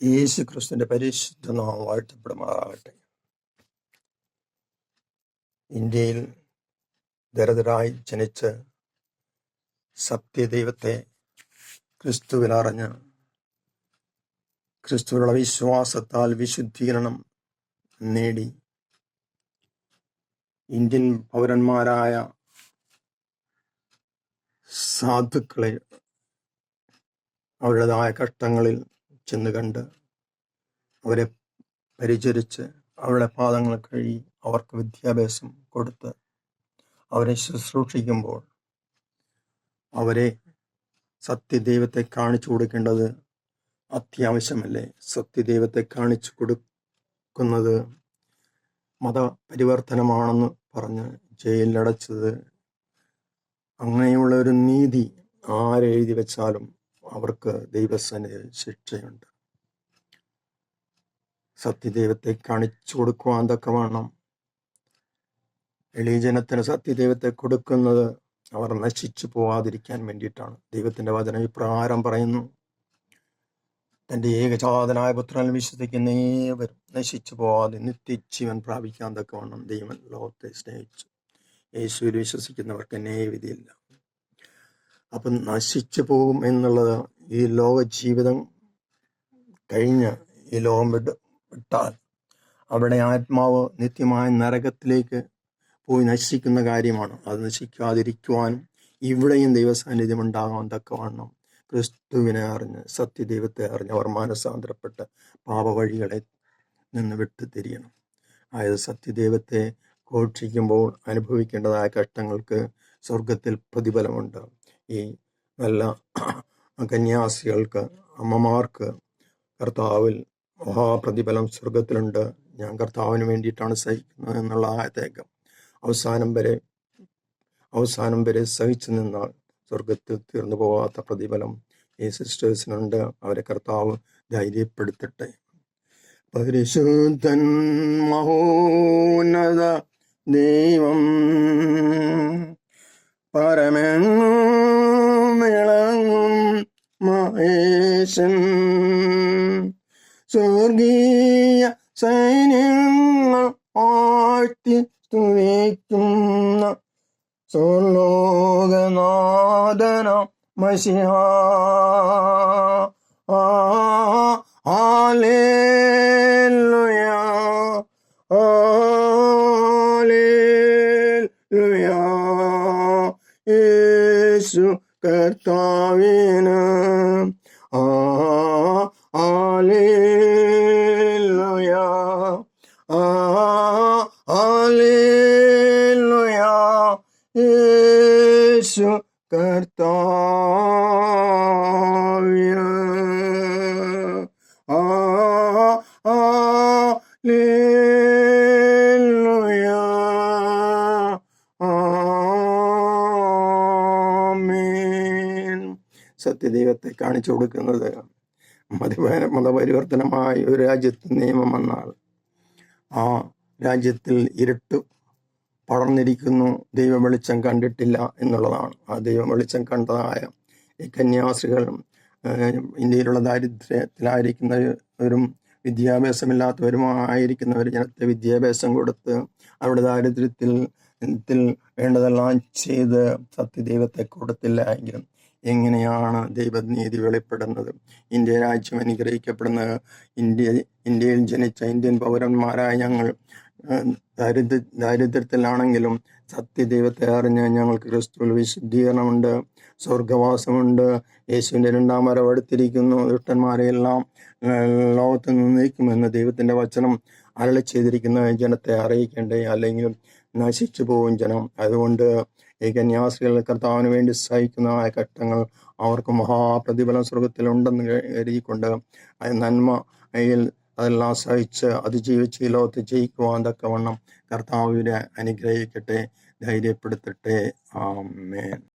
യേശു ക്രിസ്തുവിന്റെ പരിശുദ്ധ നാമം വാഴ്ത്തപ്പെടുമാറാകട്ടെ ഇന്ത്യയിൽ ദരിദ്രായി ജനിച്ച് സത്യദൈവത്തെ ക്രിസ്തുവിലറിഞ്ഞ് ക്രിസ്തുവിലുള്ള വിശ്വാസത്താൽ വിശുദ്ധീകരണം നേടി ഇന്ത്യൻ പൗരന്മാരായ സാധുക്കളെ അവരുടേതായ കഷ്ടങ്ങളിൽ ചെന്ന് കണ്ട് അവരെ പരിചരിച്ച് അവരുടെ പാദങ്ങൾ കഴുകി അവർക്ക് വിദ്യാഭ്യാസം കൊടുത്ത് അവരെ ശുശ്രൂഷിക്കുമ്പോൾ അവരെ സത്യദൈവത്തെ കാണിച്ചു കൊടുക്കേണ്ടത് അത്യാവശ്യമല്ലേ? സത്യദൈവത്തെ കാണിച്ചു കൊടുക്കുന്നത് മതപരിവർത്തനമാണെന്ന് പറഞ്ഞ് ജയിലിലടച്ചത്. അങ്ങനെയുള്ള ഒരു നീതി ആരെഴുതി വെച്ചാലും അവർക്ക് ദൈവസന്നിധിയിൽ ശിക്ഷയുണ്ട്. സത്യദൈവത്തെ കാണിച്ചു കൊടുക്കുവാൻ തക്കവണ്ണം എളീജനത്തിന് സത്യദൈവത്തെ കൊടുക്കുന്നത് അവർ നശിച്ചു പോവാതിരിക്കാൻ വേണ്ടിയിട്ടാണ്. ദൈവത്തിന്റെ വചനം ഇപ്രകാരം പറയുന്നു. തന്റെ ഏകജാതനായ പുത്രനിൽ വിശ്വസിക്കുന്ന ഏവരും നശിച്ചു പോവാതെ നിത്യജീവൻ പ്രാപിക്കാൻ തക്കവണ്ണം ദൈവം ലോകത്തെ സ്നേഹിച്ചു. യേശുവിൽ വിശ്വസിക്കുന്നവർക്ക് ന്യായവിധിയില്ല. അപ്പം നശിച്ചു പോകും എന്നുള്ളത് ഈ ലോക ജീവിതം കഴിഞ്ഞ് ഈ ലോകം വിട്ട് വിട്ടാൽ അവിടെ ആത്മാവ് നിത്യമായ നരകത്തിലേക്ക് പോയി നശിക്കുന്ന കാര്യമാണ്. അത് നശിക്കാതിരിക്കുവാനും ഇവിടെയും ദൈവസാന്നിധ്യം ഉണ്ടാകാൻ തക്കവണ്ണം ക്രിസ്തുവിനെ അറിഞ്ഞ് സത്യദൈവത്തെ അറിഞ്ഞ് അവർ മാനസാന്തരപ്പെട്ട് പാപവഴികളെ നിന്ന് വിട്ടു തിരിയണം. അതായത് സത്യദൈവത്തെ ഘോഷിക്കുമ്പോൾ അനുഭവിക്കേണ്ടതായ കഷ്ടങ്ങൾക്ക് സ്വർഗത്തിൽ പ്രതിഫലമുണ്ട്. ഈ നല്ല കന്യാസികൾക്ക് അമ്മമാർക്ക് കർത്താവിൽ മഹാപ്രതിഫലം സ്വർഗത്തിലുണ്ട് ഞാൻ കർത്താവിന് വേണ്ടിയിട്ടാണ് സഹിക്കുന്നത് എന്നുള്ള ആയത്തേക്ക് അവസാനം വരെ അവസാനം വരെ സഹിച്ചു നിന്നാൽ സ്വർഗത്തിൽ തീർന്നു പോകാത്ത പ്രതിഫലം ഈ സിസ്റ്റേഴ്സിനുണ്ട്. അവരെ കർത്താവ് ധൈര്യപ്പെടുത്തട്ടെ. പരിശുദ്ധൻ മഹോന്നത ദൈവം മഹേശൻ സ്വർഗീയ സൈന്യങ്ങൾ ആഴ്ത്തി സ്തുതിക്കുന്ന സ്വർലോകനാഥന മസിഹ Hallelujah. Hallelujah. യേശു കർത്താവിന്. ആ ആലേലുയ ആ ആലേലുയ യേശു കർത്താവിന് സത്യദൈവത്തെ കാണിച്ചു കൊടുക്കുന്നത് മതപര മതപരിവർത്തനമായ ഒരു രാജ്യത്ത് നിയമം വന്നാൽ ആ രാജ്യത്തിൽ ഇരുട്ട് പടർന്നിരിക്കുന്നു. ദൈവ വെളിച്ചം കണ്ടിട്ടില്ല എന്നുള്ളതാണ്. ആ ദൈവ വെളിച്ചം കണ്ടതായ ഈ കന്യാസികൾ ഇന്ത്യയിലുള്ള ദാരിദ്ര്യത്തിലായിരിക്കുന്നവരും വിദ്യാഭ്യാസമില്ലാത്തവരുമായിരിക്കുന്നവർ ജനത്തെ വിദ്യാഭ്യാസം കൊടുത്ത് അവരുടെ ദാരിദ്ര്യത്തിൽ ത്തിൽ വേണ്ടതെല്ലാം ചെയ്ത് സത്യദൈവത്തെ കൊടുത്തില്ല എങ്കിലും എങ്ങനെയാണ് ദൈവനീതി വെളിപ്പെടുന്നത്? ഇന്ത്യ രാജ്യം അനുഗ്രഹിക്കപ്പെടുന്നത് ഇന്ത്യ ഇന്ത്യയിൽ ജനിച്ച ഇന്ത്യൻ പൗരന്മാരായ ഞങ്ങൾ ദാരിദ്ര്യ ദാരിദ്ര്യത്തിലാണെങ്കിലും സത്യദൈവത്തെ അറിഞ്ഞ് ഞങ്ങൾക്ക് ക്രിസ്തുവിൽ വിശുദ്ധീകരണമുണ്ട് സ്വർഗവാസമുണ്ട് യേശുവിന്റെ രണ്ടാം വരവ് അടുത്തിരിക്കുന്നു ദുഷ്ടന്മാരെയെല്ലാം ലോകത്ത് നിന്ന് നീക്കുമെന്ന് ദൈവത്തിന്റെ വചനം അരളി ചെയ്തിരിക്കുന്ന ജനത്തെ അറിയിക്കേണ്ടേ? അല്ലെങ്കിൽ നശിച്ചു പോകും ജനം. അതുകൊണ്ട് ഈ കർത്താവിന് വേണ്ടി സഹിക്കുന്ന ആ ഘട്ടങ്ങൾ അവർക്ക് മഹാപ്രതിഫലം സ്വർഗത്തിലുണ്ടെന്ന് നന്മ അതിൽ അതെല്ലാം സഹിച്ച് അതിജീവിച്ച് ഈ ലോകത്ത് ജയിക്കുവാൻ തക്കവണ്ണം കർത്താവിനെ അനുഗ്രഹിക്കട്ടെ ധൈര്യപ്പെടുത്തട്ടെ. ആമേൻ.